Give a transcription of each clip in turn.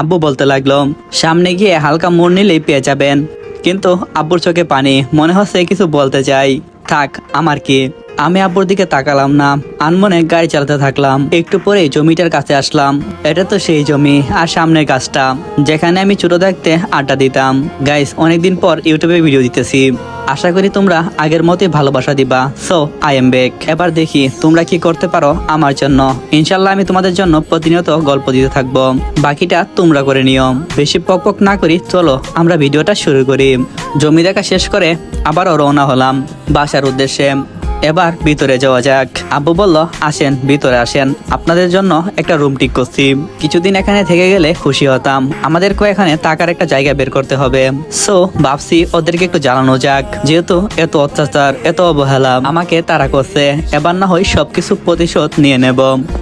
আব্বু বলতে লাগল, সামনে গিয়ে হালকা মোড় নিলেই পেয়ে যাবেন। কিন্তু আব্বুর চোখে পানি, মনে হচ্ছে কিছু বলতে চাই। থাক, আমার কি? আমি আব্বুর দিকে তাকালাম না, আনমনে গাড়ি চালাতে থাকলাম। একটু পরে জমিটার কাছে আসলাম। এটা তো সেই জমি আর সামনের গাছটা, যেখানে আমি ছোট থাকতে আড্ডা দিতাম। গাইস অনেকদিন পর ইউটিউবে ভিডিও দিতেছি। আশা করি তোমরা আগের মতোই ভালোবাসা দিবা। সো আই এম বেক এবার দেখি তোমরা কি করতে পারো আমার জন্য। ইনশাল্লাহ আমি তোমাদের জন্য প্রতিনিয়ত গল্প দিতে থাকব। বাকিটা তোমরা করে নিও। বেশি পক পক না করি, চলো আমরা ভিডিওটা শুরু করি। জমি দেখা শেষ করে আবারও রওনা হলাম বাসার উদ্দেশ্যে। এবার ভিতরে যাওয়া যাক। আব্বু বলল, আসেন, ভিতরে আসেন। আপনাদের জন্য একটা রুম ঠিক করছি। কিছুদিন এখানে থেকে গেলে খুশি হতাম। আমাদেরকে এখানে টাকার একটা জায়গা বের করতে হবে। সো ভাবছি ওদেরকে একটু জানানো যাক। যেহেতু এত অত্যাচার, এত অবহেলা আমাকে তারা করছে, এবার না হয় সবকিছু প্রতিশোধ নিয়ে নেব।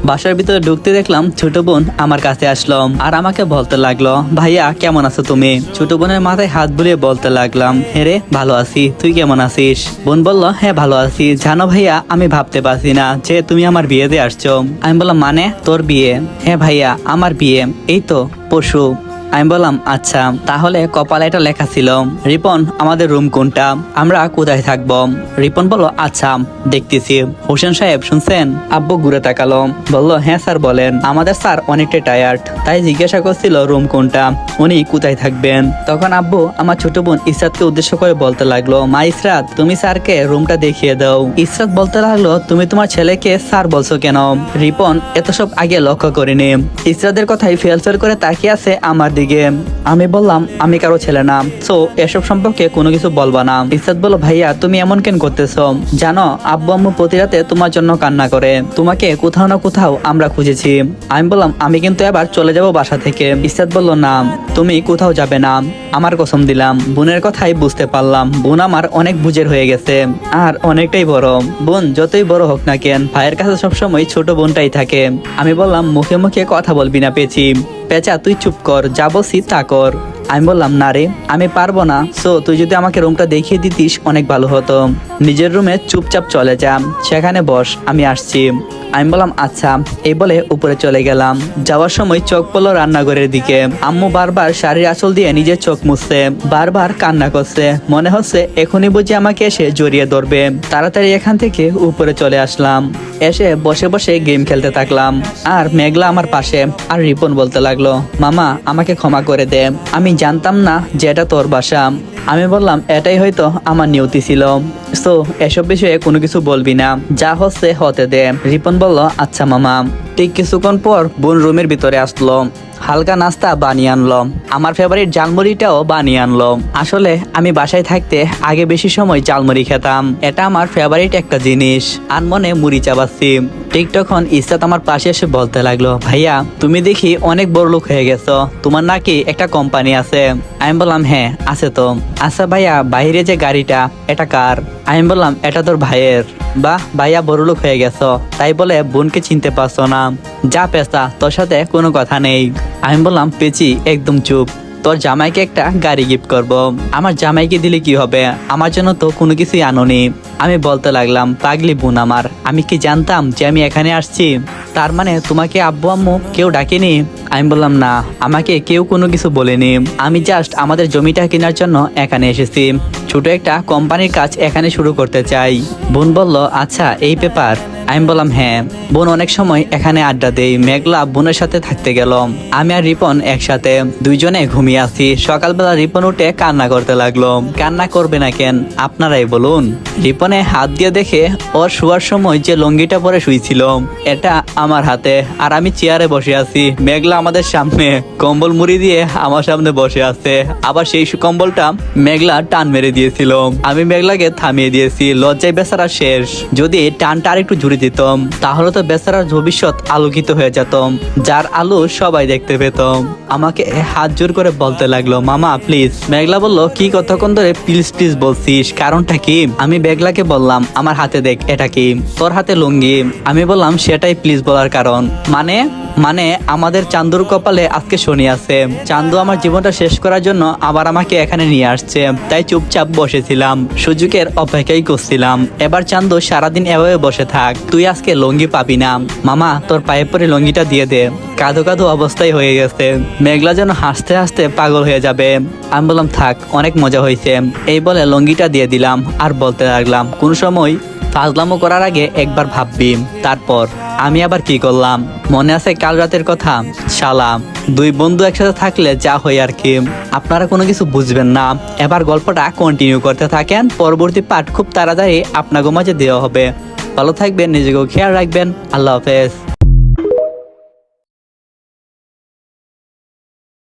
বাসার ভিতরে ঢুকতে দেখলাম ছোট বোন আমার কাছে আসলো আর আমাকে বলতে লাগল, ভাইয়া, কেমন আছো তুমি? ছোট বোনের মাথায় হাত বুলিয়ে বলতে লাগলাম হ্যাঁ রে, ভালো আছি। তুই কেমন আছিস? বোন বলল হ্যাঁ ভালো আছি। জানো ভাইয়া, আমি ভাবতে পারছি না যে তুমি আমার বিয়েতে আসছো। আমি বললাম মানে? তোর বিয়ে? হ্যাঁ ভাইয়া, আমার বিয়ে। এই তো পশু আমি বললাম আচ্ছা তাহলে কপালে এটা লেখা ছিল, রিপন, আমাদের রুম কোনটা? আমরা কোথায় থাকব? রিপন বলল আচ্ছা দেখতেছি। হোসেন সাহেব, শুনছেন? আব্বু ঘুরে তাকালো, বলল হ্যাঁ স্যার, বলেন। আমাদের স্যার অনেকটাই টায়ার্ড তাই জিজ্ঞাসা করছিল রুম কোনটা? উনি কোথায় থাকবেন? তখন আব্বু আমার ছোট বোন ইসরাতকে উদ্দেশ্য করে বলতে লাগল, মা ইসরাত, তুমি স্যারকে রুমটা দেখিয়ে দাও। ইসরাত বলতে লাগল, তুমি তোমার ছেলেকে স্যার বলছো কেন? রিপন, এত সব আগে লক্ষ্য করিনি। ইসরাতের কথাই ফেলফেল করে তাকিয়ে আছে আমার দিকে। আমি বললাম, আমি কারও ছেলে না। সো এসব সম্পর্কে কোনো কিছু বলবা না। ইসরাত বলো ভাইয়া, তুমি এমন কেন করতেছো? জানো, আব্বু আম্মু প্রতি রাতে তোমার জন্য কান্না করে। তোমাকে কোথাও না কোথাও আমরা খুঁজেছি। আমি বললাম, আমি কিন্তু এবার চলে যাব বাসা থেকে। ইসরাত বলল, না, তুমি কোথাও যাবে না। আমার কসম দিলাম। বোনের কথাই বুঝতে পারলাম। বোন আমার অনেক বুঝের হয়ে গেছে। আর অনেকটাই বড়। বোন যতই বড় হোক না কেন, ভাইয়ের কাছে সবসময় ছোট বোনটাই থাকে। আমি বললাম, মুখে মুখে কথা বলবি না পেছি পেঁচা তুই চুপ কর যা বলছি তা কর। আমি বললাম, না রে, আমি পারব না। সো তুই যদি আমাকে রুমটা দেখিয়ে দিতিস, অনেক ভালো হতো। নিজের রুমে চুপচাপ চলে যা, সেখানে বস, আমি আসছি। আমি বললাম আচ্ছা। এই বলে উপরে চলে গেলাম। যাওয়ার সময় চোখ পড়ল রান্নাঘরের দিকে। আম্মু বারবার শাড়ির আঁচল দিয়ে নিজের চোখ মুছছে, বারবার কান্না করছে। মনে হচ্ছে এখনই বুঝি আমাকে এসে জড়িয়ে ধরবে। তাড়াতাড়ি এখান থেকে উপরে চলে আসলাম। এসে বসে বসে গেম খেলতে থাকলাম। আর মেঘলা আমার পাশে, আর রিপন বলতে লাগল, মামা, আমাকে ক্ষমা করে দে। আমি জানতাম না যে এটা তোর বাসা। আমি বললাম, এটাই হয়তো আমার নিয়তি ছিল। সো, এসব বিষয়ে কোনো কিছু বলবি না। যা হচ্ছে, হতে দে। রিপন বলল আচ্ছা মামা। ঠিক কিছুক্ষণ পর বোন রুমের ভিতরে আসলো। হালকা নাস্তা বানিয়ে আনলো। আমার ফেভারিট জালমুড়িটাও বানিয়ে আনলো। আসলে, আমি বাসায় থাকতে আগে বেশি সময় জালমুড়ি খেতাম। এটা আমার ফেভারিট একটা জিনিস। আর মনে মুড়ি চাবাচ্ছি। ঠিক তখন ইসরাত আমার পাশে এসে বলতে লাগল, ভাইয়া, তুমি দেখি অনেক বড় লোক হয়ে গেছো। তোমার নাকি একটা কোম্পানি আছে। আমি বললাম হ্যাঁ আছে তো। আচ্ছা ভাইয়া, বাইরে যে গাড়িটা, এটা কার? আমি বললাম, এটা তোর ভাইয়ের। বাহ, ভাইয়া বড় লোক হয়ে গেছো, তাই বলে বোনকে চিনতে পারছ না। যা পেশা তোর সাথে কোনো কথা নেই। আমি বললাম পেছি একদম চুপ। তোর জামাইকে একটা গাড়ি গিফট করব। আমার জামাইকে দিলে কি হবে? আমার জন্য তো কোনো কিছুই আনোনি। আমি বলতে লাগলাম, পাগলি বোন আমার, আমি কি জানতাম যে আমি এখানে আসছি? তার মানে তোমাকে আব্বু আম্মু কেউ ডাকেনি? আমি বললাম, না, আমাকে কেউ কোনো কিছু বলেনি। আমি জাস্ট আমাদের জমিটা কেনার জন্য এখানে এসেছি। ছোট একটা কোম্পানির কাজ এখানে শুরু করতে চাই। বোন বলল আচ্ছা এই পেপার আমি বললাম হ্যাঁ। বোন অনেক সময় এখানে আড্ডা দেই মেঘলা বোনের সাথে থাকতে গেলাম আমি আর রিপন একসাথে দুইজনে ঘুমিয়ে আছি। সকালবেলা রিপন উঠে কান্না করতে লাগল। কান্না করবে না কেন? আপনারাই বলুন। রিপনে হাত দিয়ে দেখে ওর শোয়ার সময় যে লঙ্গিটা পরে শুয়েছিল এটা আমার হাতে। আর আমি চেয়ারে বসে আছি, মেঘলা আমাদের সামনে কম্বল মুড়ি দিয়ে আমার সামনে বসে আছে। আবার সেই কম্বলটা মেঘলা টান মেরে দিয়েছিল। আমি মেঘলাকে থামিয়ে দিয়েছি, লজ্জায় বেচারা শেষ। যদি টানটা আর একটু জুড়ে দিতাম। তাহলে তো বেচারার ভবিষ্যৎ আলোকিত হয়ে যেত। যার আলো সবাই দেখতে পেতাম আমাকে হাত জোর করে বলতে লাগল, মামা প্লিজ মেঘলা বলল, কি কতক্ষণ ধরে প্লিজ প্লিজ বলছিস? কারণটা কি? আমি মেঘলাকে বললাম, আমার হাতে দেখ, এটা কি? তোর হাতে লুঙ্গি? আমি বললাম, সেটাই প্লিজ বলার কারণ। মানে? মানে আমাদের চান্দুর কপালে আজকে শনি আছে। চান্দু আমার জীবনটা শেষ করার জন্য আবার আমাকে এখানে নিয়ে আসছে। তাই চুপচাপ বসেছিলাম। সুযোগের অপেক্ষাই করছিলাম। এবার চান্দু সারাদিন এভাবে বসে থাক। তুই আজকে লঙ্গি পাবি না। মামা, তোর পায়ে পরে লঙ্গিটা দিয়ে দে। কাঁদো কাঁদো অবস্থায় হয়ে গেছে। মেঘলা যেন হাসতে হাসতে পাগল হয়ে যাবে। আমি বললাম, থাক, অনেক মজা হয়েছে। এই বলে লঙ্গিটা দিয়ে দিলাম আর বলতে লাগলাম, কোন সময় ফাজলামো করার আগে একবার ভাববি। তারপর আমি আবার কি করলাম? মনে আছে কাল রাতের কথা? সালাম দুই বন্ধু একসাথে থাকলে যা হয় আর কি। আপনারা কোনো কিছু বুঝবেন না। এবার গল্পটা কন্টিনিউ করতে থাকেন। পরবর্তী পার্ট খুব তাড়াতাড়ি আপনাকে মাঝে দেওয়া হবে। ভালো থাকবেন নিজেকেও খেয়াল রাখবেন। আল্লাহ হাফেজ।